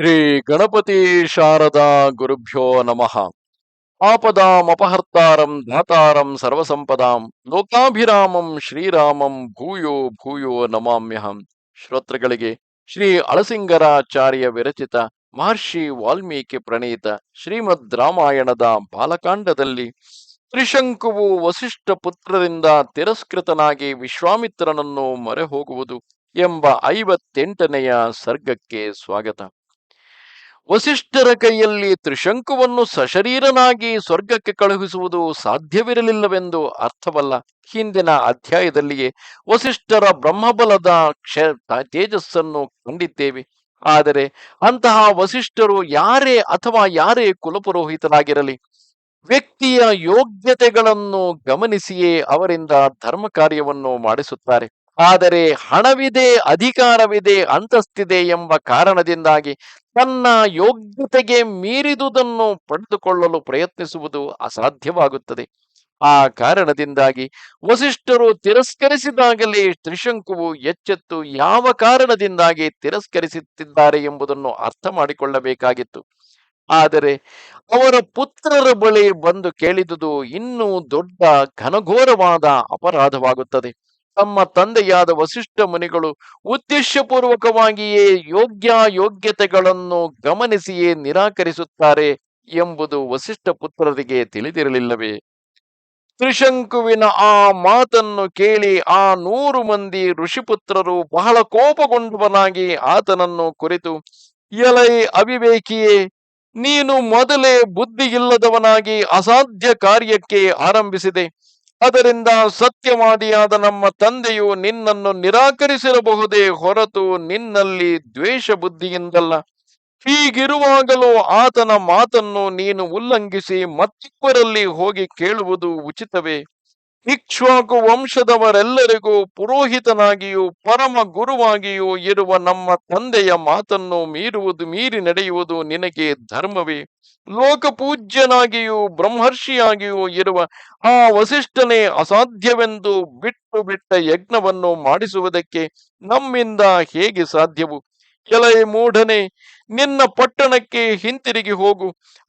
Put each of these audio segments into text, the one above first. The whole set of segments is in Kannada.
ಶ್ರೀ ಗಣಪತಿ ಶಾರದಾ ಗುರುಭ್ಯೋ ನಮಃ. ಆಪದಾಮಪಹರ್ತಾರಂ ಧಾತಾರಂ ಸರ್ವಸಂಪದಾಂ ಲೋಕಾಭಿರಾಮಂ ಶ್ರೀರಾಮಂ ಭೂಯೋ ಭೂಯೋ ನಮಾಮ್ಯಹಂ. ಶ್ರೋತೃಗಳಿಗೆ ಶ್ರೀ ಅಳಸಿಂಗರಾಚಾರ್ಯ ವಿರಚಿತ ಮಹರ್ಷಿ ವಾಲ್ಮೀಕಿ ಪ್ರಣೀತ ಶ್ರೀಮದ್ ರಾಮಾಯಣದ ಬಾಲಕಾಂಡದಲ್ಲಿ ತ್ರಿಶಂಕುವು ವಸಿಷ್ಠ ಪುತ್ರರಿಂದ ತಿರಸ್ಕೃತನಾಗಿ ವಿಶ್ವಾಮಿತ್ರನನ್ನು ಮೊರೆ ಹೋಗುವುದು ಎಂಬ ಐವತ್ತೆಂಟನೆಯ ಸರ್ಗಕ್ಕೆ ಸ್ವಾಗತ. ವಸಿಷ್ಠರ ಕೈಯಲ್ಲಿ ತ್ರಿಶಂಕುವನ್ನು ಸಶರೀರನಾಗಿ ಸ್ವರ್ಗಕ್ಕೆ ಕಳುಹಿಸುವುದು ಸಾಧ್ಯವಿರಲಿಲ್ಲವೆಂದು ಅರ್ಥವಲ್ಲ. ಹಿಂದಿನ ಅಧ್ಯಾಯದಲ್ಲಿಯೇ ವಸಿಷ್ಠರ ಬ್ರಹ್ಮಬಲದ ಕ್ಷ ತೇಜಸ್ಸನ್ನು ಕಂಡಿದ್ದೇವೆ. ಆದರೆ ಅಂತಹ ವಸಿಷ್ಠರು ಯಾರೇ ಅಥವಾ ಯಾರೇ ಕುಲಪುರೋಹಿತರಾಗಿರಲಿ, ವ್ಯಕ್ತಿಯ ಯೋಗ್ಯತೆಗಳನ್ನು ಗಮನಿಸಿಯೇ ಅವರಿಂದ ಧರ್ಮ ಕಾರ್ಯವನ್ನು ಮಾಡಿಸುತ್ತಾರೆ. ಆದರೆ ಹಣವಿದೆ, ಅಧಿಕಾರವಿದೆ, ಅಂತಸ್ತಿದೆ ಎಂಬ ಕಾರಣದಿಂದಾಗಿ ತನ್ನ ಯೋಗ್ಯತೆಗೆ ಮೀರಿದುದನ್ನು ಪಡೆದುಕೊಳ್ಳಲು ಪ್ರಯತ್ನಿಸುವುದು ಅಸಾಧ್ಯವಾಗುತ್ತದೆ. ಆ ಕಾರಣದಿಂದಾಗಿ ವಸಿಷ್ಠರು ತಿರಸ್ಕರಿಸಿದಾಗಲೇ ತ್ರಿಶಂಕುವು ಎಚ್ಚೆತ್ತು ಯಾವ ಕಾರಣದಿಂದಾಗಿ ತಿರಸ್ಕರಿಸುತ್ತಿದ್ದಾರೆ ಎಂಬುದನ್ನು ಅರ್ಥ ಮಾಡಿಕೊಳ್ಳಬೇಕಾಗಿತ್ತು. ಆದರೆ ಅವರ ಪುತ್ರರ ಬಳಿ ಬಂದು ಕೇಳಿದುದು ಇನ್ನೂ ದೊಡ್ಡ ಘನಘೋರವಾದ ಅಪರಾಧವಾಗುತ್ತದೆ. ತಮ್ಮ ತಂದೆಯಾದ ವಸಿಷ್ಠ ಮುನಿಗಳು ಉದ್ದೇಶಪೂರ್ವಕವಾಗಿಯೇ ಯೋಗ್ಯ ಯೋಗ್ಯತೆಗಳನ್ನು ಗಮನಿಸಿಯೇ ನಿರಾಕರಿಸುತ್ತಾರೆ ಎಂಬುದು ವಸಿಷ್ಠ ಪುತ್ರರಿಗೆ ತಿಳಿದಿರಲಿಲ್ಲವೇ? ತ್ರಿಶಂಕುವಿನ ಆ ಮಾತನ್ನು ಕೇಳಿ ಆ ನೂರು ಮಂದಿ ಋಷಿಪುತ್ರರು ಬಹಳ ಕೋಪಗೊಂಡವನಾಗಿ ಆತನನ್ನು ಕುರಿತು, ಎಲೈ ಅವಿವೇಕಿಯೇ, ನೀನು ಮೊದಲೇ ಬುದ್ಧಿ ಇಲ್ಲದವನಾಗಿ ಅಸಾಧ್ಯ ಕಾರ್ಯಕ್ಕೆ ಆರಂಭಿಸಿದೆ. ಅದರಿಂದ ಸತ್ಯವಾದಿಯಾದ ನಮ್ಮ ತಂದೆಯು ನಿನ್ನನ್ನು ನಿರಾಕರಿಸಿರಬಹುದೇ ಹೊರತು ನಿನ್ನಲ್ಲಿ ದ್ವೇಷ ಬುದ್ಧಿಯಿಂದಲ್ಲ ಹೀಗಿರುವಾಗಲೂ ಆತನ ಮಾತನ್ನು ನೀನು ಉಲ್ಲಂಘಿಸಿ ಮತ್ತಿಬ್ಬರಲ್ಲಿ ಹೋಗಿ ಕೇಳುವುದು ಉಚಿತವೇ? ಇಕ್ಷ್ವಾಕು ವಂಶದವರೆಲ್ಲರಿಗೂ ಪುರೋಹಿತನಾಗಿಯೂ ಪರಮ ಗುರುವಾಗಿಯೂ ಇರುವ ನಮ್ಮ ತಂದೆಯ ಮಾತನ್ನು ಮೀರುವುದು, ಮೀರಿ ನಡೆಯುವುದು ನಿನಗೆ ಧರ್ಮವೇ. ಲೋಕಪೂಜ್ಯನಾಗಿಯೂ ಬ್ರಹ್ಮರ್ಷಿಯಾಗಿಯೂ ಇರುವ ಆ ವಸಿಷ್ಠನೇ ಅಸಾಧ್ಯವೆಂದು ಬಿಟ್ಟು ಬಿಟ್ಟ ಯಜ್ಞವನ್ನು ಮಾಡಿಸುವುದಕ್ಕೆ ನಮ್ಮಿಂದ ಹೇಗೆ ಸಾಧ್ಯವು? ಎಲೈ ಮೂಢನೆ, ನಿನ್ನ ಪಟ್ಟಣಕ್ಕೆ ಹಿಂತಿರುಗಿ ಹೋಗು.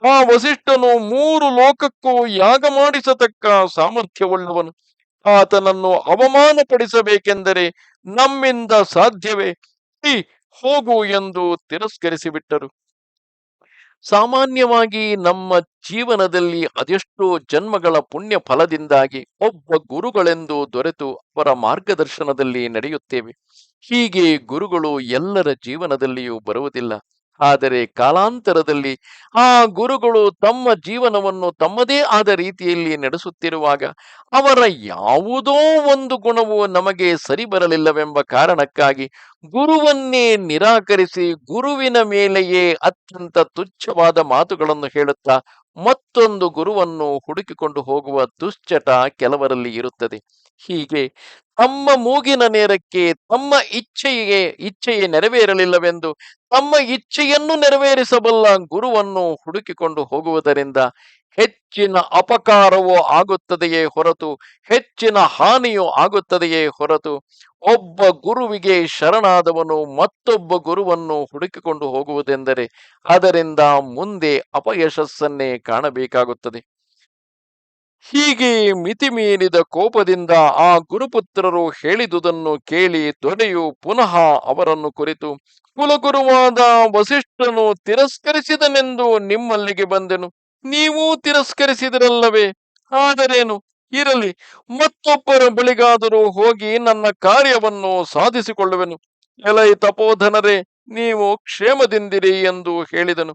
ಆ ವಸಿಷ್ಠನು ಮೂರು ಲೋಕಕ್ಕೂ ಯಾಗ ಮಾಡಿಸತಕ್ಕ ಸಾಮರ್ಥ್ಯವುಳ್ಳವನು. ಆತನನ್ನು ಅವಮಾನಪಡಿಸಬೇಕೆಂದರೆ ನಮ್ಮಿಂದ ಸಾಧ್ಯವೇ. ಹೋಗು ಎಂದು ತಿರಸ್ಕರಿಸಿ ಬಿಟ್ಟರು ಸಾಮಾನ್ಯವಾಗಿ ನಮ್ಮ ಜೀವನದಲ್ಲಿ ಅದೆಷ್ಟೋ ಜನ್ಮಗಳ ಪುಣ್ಯ ಫಲದಿಂದಾಗಿ ಒಬ್ಬ ಗುರುಗಳೆಂದು ದೊರೆತು ಅವರ ಮಾರ್ಗದರ್ಶನದಲ್ಲಿ ನಡೆಯುತ್ತೇವೆ. ಹೀಗೆ ಗುರುಗಳು ಎಲ್ಲರ ಜೀವನದಲ್ಲಿಯೂ ಬರುವುದಿಲ್ಲ. ಆದರೆ ಕಾಲಾಂತರದಲ್ಲಿ ಆ ಗುರುಗಳು ತಮ್ಮ ಜೀವನವನ್ನು ತಮ್ಮದೇ ಆದ ರೀತಿಯಲ್ಲಿ ನಡೆಸುತ್ತಿರುವಾಗ ಅವರ ಯಾವುದೋ ಒಂದು ಗುಣವು ನಮಗೆ ಸರಿ ಬರಲಿಲ್ಲವೆಂಬ ಕಾರಣಕ್ಕಾಗಿ ಗುರುವನ್ನೇ ನಿರಾಕರಿಸಿ ಗುರುವಿನ ಮೇಲೆಯೇ ಅತ್ಯಂತ ತುಚ್ಛವಾದ ಮಾತುಗಳನ್ನು ಹೇಳುತ್ತಾ ಮತ್ತೊಂದು ಗುರುವನ್ನು ಹುಡುಕಿಕೊಂಡು ಹೋಗುವ ದುಶ್ಚಟ ಕೆಲವರಲ್ಲಿ ಇರುತ್ತದೆ. ಹೀಗೆ ತಮ್ಮ ಮೂಗಿನ ನೇರಕ್ಕೆ ತಮ್ಮ ಇಚ್ಛೆಗೆ ಇಚ್ಛೆಯೇ ನೆರವೇರಲಿಲ್ಲವೆಂದು ತಮ್ಮ ಇಚ್ಛೆಯನ್ನು ನೆರವೇರಿಸಬಲ್ಲ ಗುರುವನ್ನು ಹುಡುಕಿಕೊಂಡು ಹೋಗುವುದರಿಂದ ಹೆಚ್ಚಿನ ಅಪಕಾರವೂ ಆಗುತ್ತದೆಯೇ ಹೊರತು, ಹೆಚ್ಚಿನ ಹಾನಿಯೂ ಆಗುತ್ತದೆಯೇ ಹೊರತು, ಒಬ್ಬ ಗುರುವಿಗೆ ಶರಣಾದವನು ಮತ್ತೊಬ್ಬ ಗುರುವನ್ನು ಹುಡುಕಿಕೊಂಡು ಹೋಗುವುದೆಂದರೆ ಅದರಿಂದ ಮುಂದೆ ಅಪಯಶಸ್ಸನ್ನೇ ಕಾಣಬೇಕಾಗುತ್ತದೆ. ಹೀಗೆ ಮಿತಿಮೀರಿದ ಕೋಪದಿಂದ ಆ ಗುರುಪುತ್ರರು ಹೇಳಿದುದನ್ನು ಕೇಳಿ ದೊರೆಯು ಪುನಃ ಅವರನ್ನು ಕುರಿತು, ಕುಲಗುರುವಾದ ವಸಿಷ್ಠನು ತಿರಸ್ಕರಿಸಿದನೆಂದು ನಿಮ್ಮಲ್ಲಿಗೆ ಬಂದೆನು. ನೀವೂ ತಿರಸ್ಕರಿಸಿದಿರಲ್ಲವೇ? ಆದರೇನು? ಇರಲಿ, ಮತ್ತೊಬ್ಬರ ಬಳಿಗಾದರೂ ಹೋಗಿ ನನ್ನ ಕಾರ್ಯವನ್ನು ಸಾಧಿಸಿಕೊಳ್ಳುವೆನು. ಎಲೈ ತಪೋಧನರೇ, ನೀವು ಕ್ಷೇಮದಿಂದಿರಿ ಎಂದು ಹೇಳಿದನು.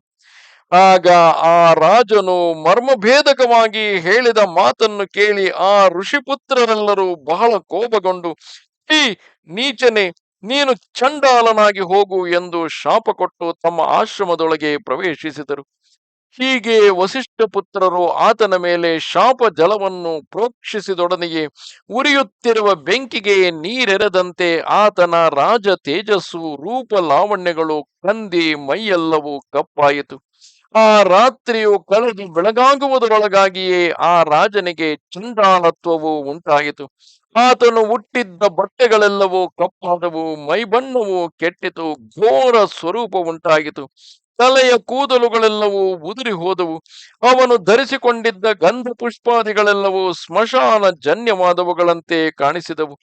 ಆಗ ಆ ರಾಜನು ಮರ್ಮಭೇದಕವಾಗಿ ಹೇಳಿದ ಮಾತನ್ನು ಕೇಳಿ ಆ ಋಷಿಪುತ್ರರೆಲ್ಲರೂ ಬಹಳ ಕೋಪಗೊಂಡು ಈ ನೀಚನೆ, ನೀನು ಚಂಡಾಲನಾಗಿ ಹೋಗು ಎಂದು ಶಾಪ ಕೊಟ್ಟು ತಮ್ಮ ಆಶ್ರಮದೊಳಗೆ ಪ್ರವೇಶಿಸಿದರು. ಹೀಗೆ ವಸಿಷ್ಠ ಪುತ್ರರು ಆತನ ಮೇಲೆ ಶಾಪ ಜಲವನ್ನು ಪ್ರೋಕ್ಷಿಸಿದೊಡನೆಯೇ ಉರಿಯುತ್ತಿರುವ ಬೆಂಕಿಗೆ ನೀರೆರೆದಂತೆ ಆತನ ರಾಜ ತೇಜಸ್ಸು, ರೂಪ, ಲಾವಣ್ಯಗಳು, ಕಂದಿ, ಮೈಯೆಲ್ಲವೂ ಕಪ್ಪಾಯಿತು. ಆ ರಾತ್ರಿಯು ಕಳೆದು ಬೆಳಗಾಗುವುದರೊಳಗಾಗಿಯೇ ಆ ರಾಜನಿಗೆ ಚಂಡಾಲತ್ವವು ಉಂಟಾಯಿತು. ಆತನು ಹುಟ್ಟಿದ್ದ ಬಟ್ಟೆಗಳೆಲ್ಲವೂ ಕಪ್ಪಾದವು, ಮೈಬಣ್ಣವು ಕೆಟ್ಟಿತು, ಘೋರ ಸ್ವರೂಪ ಉಂಟಾಗಿತು. ತಲೆಯ ಕೂದಲುಗಳೆಲ್ಲವೂ ಉದುರಿ ಹೋದವು ಅವನು ಧರಿಸಿಕೊಂಡಿದ್ದ ಗಂಧ ಪುಷ್ಪಾದಿಗಳೆಲ್ಲವೂ ಸ್ಮಶಾನ ಜನ್ಯವಾದವುಗಳಂತೆ ಕಾಣಿಸಿದವು.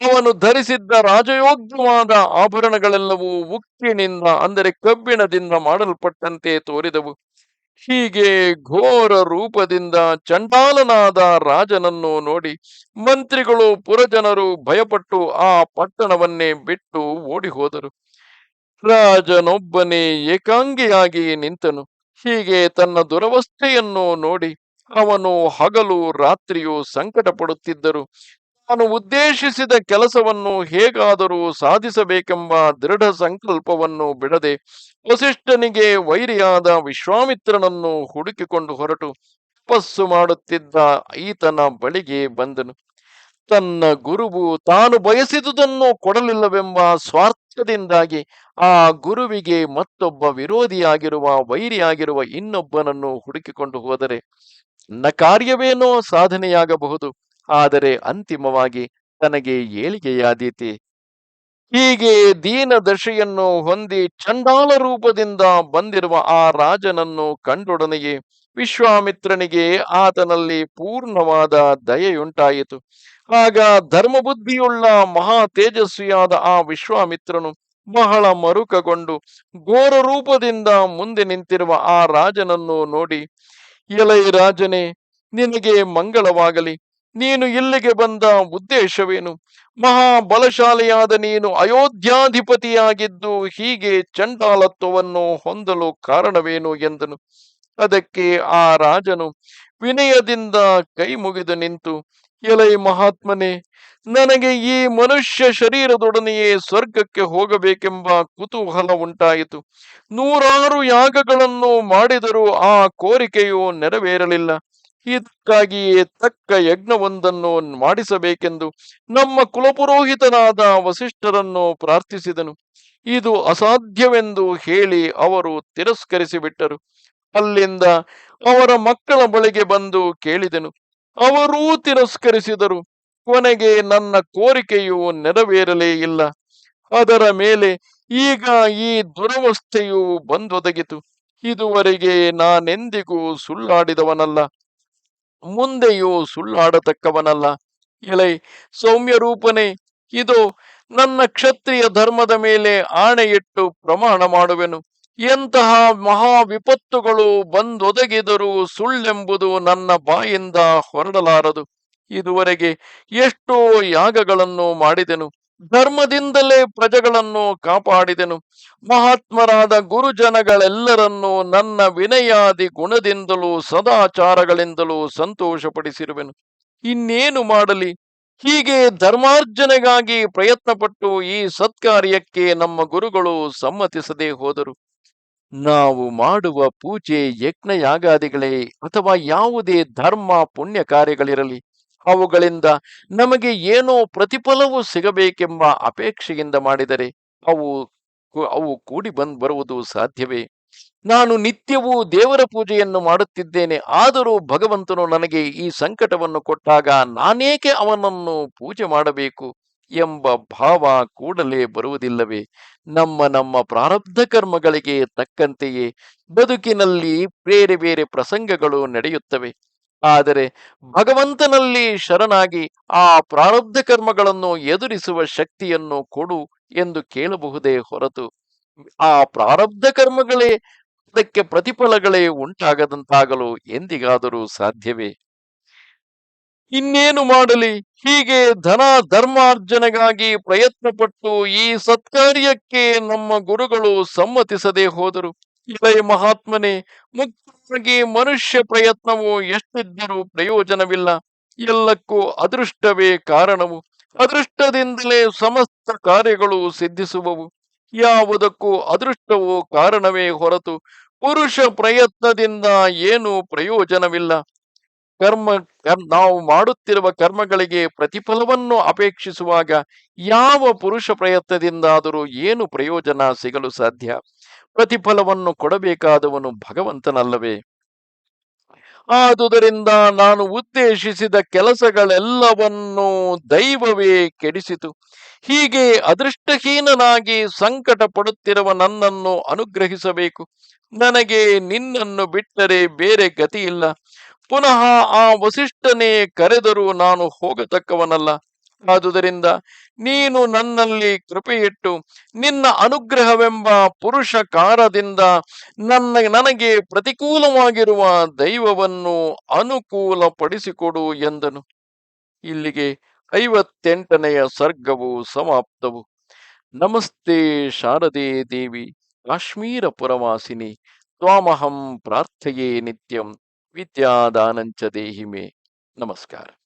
ಅವನು ಧರಿಸಿದ್ದ ರಾಜಯೋಗ್ಯವಾದ ಆಭರಣಗಳೆಲ್ಲವೂ ಉಕ್ಕಿನಿಂದ, ಅಂದರೆ ಕಬ್ಬಿಣದಿಂದ ಮಾಡಲ್ಪಟ್ಟಂತೆ ತೋರಿದವು. ಹೀಗೆ ಘೋರ ರೂಪದಿಂದ ಚಂಡಾಲನಾದ ರಾಜನನ್ನು ನೋಡಿ ಮಂತ್ರಿಗಳು, ಪುರಜನರು ಭಯಪಟ್ಟು ಆ ಪಟ್ಟಣವನ್ನೇ ಬಿಟ್ಟು ಓಡಿ ಹೋದರು ರಾಜನೊಬ್ಬನೇ ಏಕಾಂಗಿಯಾಗಿ ನಿಂತನು. ಹೀಗೆ ತನ್ನ ದುರವಸ್ಥೆಯನ್ನು ನೋಡಿ ಅವನು ಹಗಲು ರಾತ್ರಿಯೂ ಸಂಕಟ ಪಡುತ್ತಿದ್ದರು ತಾನು ಉದ್ದೇಶಿಸಿದ ಕೆಲಸವನ್ನು ಹೇಗಾದರೂ ಸಾಧಿಸಬೇಕೆಂಬ ದೃಢ ಸಂಕಲ್ಪವನ್ನು ಬಿಡದೆ ವಸಿಷ್ಠನಿಗೆ ವೈರಿಯಾದ ವಿಶ್ವಾಮಿತ್ರನನ್ನು ಹುಡುಕಿಕೊಂಡು ಹೊರಟು ತಪಸ್ಸು ಮಾಡುತ್ತಿದ್ದ ಈತನ ಬಳಿಗೆ ಬಂದನು. ತನ್ನ ಗುರುವು ತಾನು ಬಯಸಿದುದನ್ನು ಕೊಡಲಿಲ್ಲವೆಂಬ ಸ್ವಾರ್ಥದಿಂದಾಗಿ ಆ ಗುರುವಿಗೆ ಮತ್ತೊಬ್ಬ ವಿರೋಧಿಯಾಗಿರುವ ವೈರಿಯಾಗಿರುವ ಇನ್ನೊಬ್ಬನನ್ನು ಹುಡುಕಿಕೊಂಡು ಹೋದರೆ ನ ಕಾರ್ಯವೇನೋ ಸಾಧನೆಯಾಗಬಹುದು. ಆದರೆ ಅಂತಿಮವಾಗಿ ತನಗೆ ಏಳಿಗೆಯಾದೀತಿ. ಹೀಗೆ ದೀನ ದಶೆಯನ್ನು ಹೊಂದಿ ಚಂಡಾಲ ರೂಪದಿಂದ ಬಂದಿರುವ ಆ ರಾಜನನ್ನು ಕಂಡೊಡನೆಯೇ ವಿಶ್ವಾಮಿತ್ರನಿಗೆ ಆತನಲ್ಲಿ ಪೂರ್ಣವಾದ ದಯೆಯುಂಟಾಯಿತು. ಆಗ ಧರ್ಮಬುದ್ಧಿಯುಳ್ಳ ಮಹಾ ತೇಜಸ್ವಿಯಾದ ಆ ವಿಶ್ವಾಮಿತ್ರನು ಬಹಳ ಮರುಕಗೊಂಡು ಘೋರ ರೂಪದಿಂದ ಮುಂದೆ ನಿಂತಿರುವ ಆ ರಾಜನನ್ನು ನೋಡಿ, ಎಲೈ ರಾಜನೇ, ನಿನಗೆ ಮಂಗಳವಾಗಲಿ. ನೀನು ಇಲ್ಲಿಗೆ ಬಂದ ಉದ್ದೇಶವೇನು? ಮಹಾ ಬಲಶಾಲಿಯಾದ ನೀನು ಅಯೋಧ್ಯಾಧಿಪತಿಯಾಗಿದ್ದು ಹೀಗೆ ಚಂಡಾಲತ್ವವನ್ನು ಹೊಂದಲು ಕಾರಣವೇನು ಎಂದನು. ಅದಕ್ಕೆ ಆ ರಾಜನು ವಿನಯದಿಂದ ಕೈ ಮುಗಿದು ನಿಂತು, ಎಲೈ ಮಹಾತ್ಮನೇ, ನನಗೆ ಈ ಮನುಷ್ಯ ಶರೀರದೊಡನೆಯೇ ಸ್ವರ್ಗಕ್ಕೆ ಹೋಗಬೇಕೆಂಬ ಕುತೂಹಲ ಉಂಟಾಯಿತು. ನೂರಾರು ಯಾಗಗಳನ್ನು ಮಾಡಿದರೂ ಆ ಕೋರಿಕೆಯು ನೆರವೇರಲಿಲ್ಲ. ಇದಕ್ಕಾಗಿಯೇ ತಕ್ಕ ಯಜ್ಞವೊಂದನ್ನು ಮಾಡಿಸಬೇಕೆಂದು ನಮ್ಮ ಕುಲಪುರೋಹಿತನಾದ ವಸಿಷ್ಠರನ್ನು ಪ್ರಾರ್ಥಿಸಿದನು. ಇದು ಅಸಾಧ್ಯವೆಂದು ಹೇಳಿ ಅವರು ತಿರಸ್ಕರಿಸಿಬಿಟ್ಟರು. ಅಲ್ಲಿಂದ ಅವರ ಮಕ್ಕಳ ಬಳಿಗೆ ಬಂದು ಕೇಳಿದನು. ಅವರೂ ತಿರಸ್ಕರಿಸಿದರು. ಕೊನೆಗೆ ನನ್ನ ಕೋರಿಕೆಯು ನೆರವೇರಲೇ ಇಲ್ಲ. ಅದರ ಮೇಲೆ ಈಗ ಈ ದುರವಸ್ಥೆಯು ಬಂದೊದಗಿತು. ಇದುವರೆಗೆ ನಾನೆಂದಿಗೂ ಸುಳ್ಳಾಡಿದವನಲ್ಲ. ಮುಂದೆಯೂ ಸುಳ್ಳಾಡತಕ್ಕವನಲ್ಲ. ಎಳೆ ಸೌಮ್ಯ ರೂಪನೇ, ಇದು ನನ್ನ ಕ್ಷತ್ರಿಯ ಧರ್ಮದ ಮೇಲೆ ಆಣೆಯಿಟ್ಟು ಪ್ರಮಾಣ ಮಾಡುವೆನು. ಎಂತಹ ಮಹಾ ವಿಪತ್ತುಗಳು ಬಂದೊದಗಿದರೂ ಸುಳ್ಳೆಂಬುದು ನನ್ನ ಬಾಯಿಂದ ಹೊರಡಲಾರದು. ಇದುವರೆಗೆ ಎಷ್ಟೋ ಯಾಗಗಳನ್ನು ಮಾಡಿದೆನು. ಧರ್ಮದಿಂದಲೇ ಪ್ರಜೆಗಳನ್ನು ಕಾಪಾಡಿದೆನು. ಮಹಾತ್ಮರಾದ ಗುರುಜನಗಳೆಲ್ಲರನ್ನೂ ನನ್ನ ವಿನಯಾದಿ ಗುಣದಿಂದಲೂ ಸದಾಚಾರಗಳಿಂದಲೂ ಸಂತೋಷಪಡಿಸಿರುವೆನು. ಇನ್ನೇನು ಮಾಡಲಿ? ಹೀಗೆ ಧರ್ಮಾರ್ಜನೆಗಾಗಿ ಪ್ರಯತ್ನಪಟ್ಟು ಈ ಸತ್ಕಾರ್ಯಕ್ಕೆ ನಮ್ಮ ಗುರುಗಳು ಸಮ್ಮತಿಸದೆ ಹೋದರು. ನಾವು ಮಾಡುವ ಪೂಜೆ ಯಜ್ಞ ಯಾಗಾದಿಗಳೇ ಅಥವಾ ಯಾವುದೇ ಧರ್ಮ ಪುಣ್ಯ ಕಾರ್ಯಗಳಿರಲಿ ಅವುಗಳಿಂದ ನಮಗೆ ಏನೋ ಪ್ರತಿಫಲವು ಸಿಗಬೇಕೆಂಬ ಅಪೇಕ್ಷೆಯಿಂದ ಮಾಡಿದರೆ ಅವು ಅವು ಕೂಡಿ ಬಂದ್ ಬರುವುದು ಸಾಧ್ಯವೇ? ನಾನು ನಿತ್ಯವೂ ದೇವರ ಪೂಜೆಯನ್ನು ಮಾಡುತ್ತಿದ್ದೇನೆ, ಆದರೂ ಭಗವಂತನು ನನಗೆ ಈ ಸಂಕಟವನ್ನು ಕೊಟ್ಟಾಗ ನಾನೇಕೆ ಅವನನ್ನು ಪೂಜೆ ಮಾಡಬೇಕು ಎಂಬ ಭಾವ ಕೂಡಲೇ ಬರುವುದಿಲ್ಲವೇ? ನಮ್ಮ ನಮ್ಮ ಪ್ರಾರಬ್ಧ ಕರ್ಮಗಳಿಗೆ ತಕ್ಕಂತೆಯೇ ಬದುಕಿನಲ್ಲಿ ಬೇರೆ ಬೇರೆ ಪ್ರಸಂಗಗಳು ನಡೆಯುತ್ತವೆ. ಆದರೆ ಭಗವಂತನಲ್ಲಿ ಶರಣಾಗಿ ಆ ಪ್ರಾರಬ್ಧ ಕರ್ಮಗಳನ್ನು ಎದುರಿಸುವ ಶಕ್ತಿಯನ್ನು ಕೊಡು ಎಂದು ಕೇಳಬಹುದೇ ಹೊರತು ಆ ಪ್ರಾರಬ್ಧ ಕರ್ಮಗಳೇ ಅದಕ್ಕೆ ಪ್ರತಿಫಲಗಳೇ ಉಂಟಾಗದಂತಾಗಲು ಎಂದಿಗಾದರೂ ಸಾಧ್ಯವೇ? ಇನ್ನೇನು ಮಾಡಲಿ? ಹೀಗೆ ಧನ ಧರ್ಮಾರ್ಜನೆಗಾಗಿ ಪ್ರಯತ್ನಪಟ್ಟು ಈ ಸತ್ಕಾರ್ಯಕ್ಕೆ ನಮ್ಮ ಗುರುಗಳು ಸಮ್ಮತಿಸದೆ ಹೋದರು. ಇಲೈ ಮಹಾತ್ಮನೇ ಮುಖ್ಯವಾಗಿ ಮನುಷ್ಯ ಪ್ರಯತ್ನವು ಎಷ್ಟಿದ್ದರೂ ಪ್ರಯೋಜನವಿಲ್ಲ. ಎಲ್ಲಕ್ಕೂ ಅದೃಷ್ಟವೇ ಕಾರಣವು. ಅದೃಷ್ಟದಿಂದಲೇ ಸಮಸ್ತ ಕಾರ್ಯಗಳು ಸಿದ್ಧಿಸುವವು. ಯಾವುದಕ್ಕೂ ಅದೃಷ್ಟವು ಕಾರಣವೇ ಹೊರತು ಪುರುಷ ಪ್ರಯತ್ನದಿಂದ ಏನು ಪ್ರಯೋಜನವಿಲ್ಲ. ಕರ್ಮ, ಕರ್- ನಾವು ಮಾಡುತ್ತಿರುವ ಕರ್ಮಗಳಿಗೆ ಪ್ರತಿಫಲವನ್ನು ಅಪೇಕ್ಷಿಸುವಾಗ ಯಾವ ಪುರುಷ ಪ್ರಯತ್ನದಿಂದಾದರೂ ಏನು ಪ್ರಯೋಜನ ಸಿಗಲು ಸಾಧ್ಯ? ಪ್ರತಿಫಲವನ್ನು ಕೊಡಬೇಕಾದವನು ಭಗವಂತನಲ್ಲವೇ? ಆದುದರಿಂದ ನಾನು ಉದ್ದೇಶಿಸಿದ ಕೆಲಸಗಳೆಲ್ಲವನ್ನೂ ದೈವವೇ ಕೆಡಿಸಿತು. ಹೀಗೆ ಅದೃಷ್ಟಹೀನನಾಗಿ ಸಂಕಟ ಪಡುತ್ತಿರುವ ನನ್ನನ್ನು ಅನುಗ್ರಹಿಸಬೇಕು. ನನಗೆ ನಿನ್ನನ್ನು ಬಿಟ್ಟರೆ ಬೇರೆ ಗತಿಯಿಲ್ಲ. ಪುನಃ ಆ ವಸಿಷ್ಠನೇ ಕರೆದರೂ ನಾನು ಹೋಗತಕ್ಕವನಲ್ಲ. ಆದುದರಿಂದ ನೀನು ನನ್ನಲ್ಲಿ ಕೃಪೆಯಿಟ್ಟು ನಿನ್ನ ಅನುಗ್ರಹವೆಂಬ ಪುರುಷ ಕಾರದಿಂದ ನನ್ನ, ನನಗೆ ಪ್ರತಿಕೂಲವಾಗಿರುವ ದೈವವನ್ನು ಅನುಕೂಲಪಡಿಸಿಕೊಡು ಎಂದನು. ಇಲ್ಲಿಗೆ ಐವತ್ತೆಂಟನೆಯ ಸರ್ಗವು ಸಮಾಪ್ತವು. ನಮಸ್ತೆ ಶಾರದೆ ದೇವಿ, ಕಾಶ್ಮೀರ ಪುರವಾಸಿನಿ, ತ್ವಾಮಹಂ ಪ್ರಾರ್ಥೆಯೇ ನಿತ್ಯಂ, ವಿದ್ಯಾದಾನಂಚ ದೇಹಿಮೆ. ನಮಸ್ಕಾರ.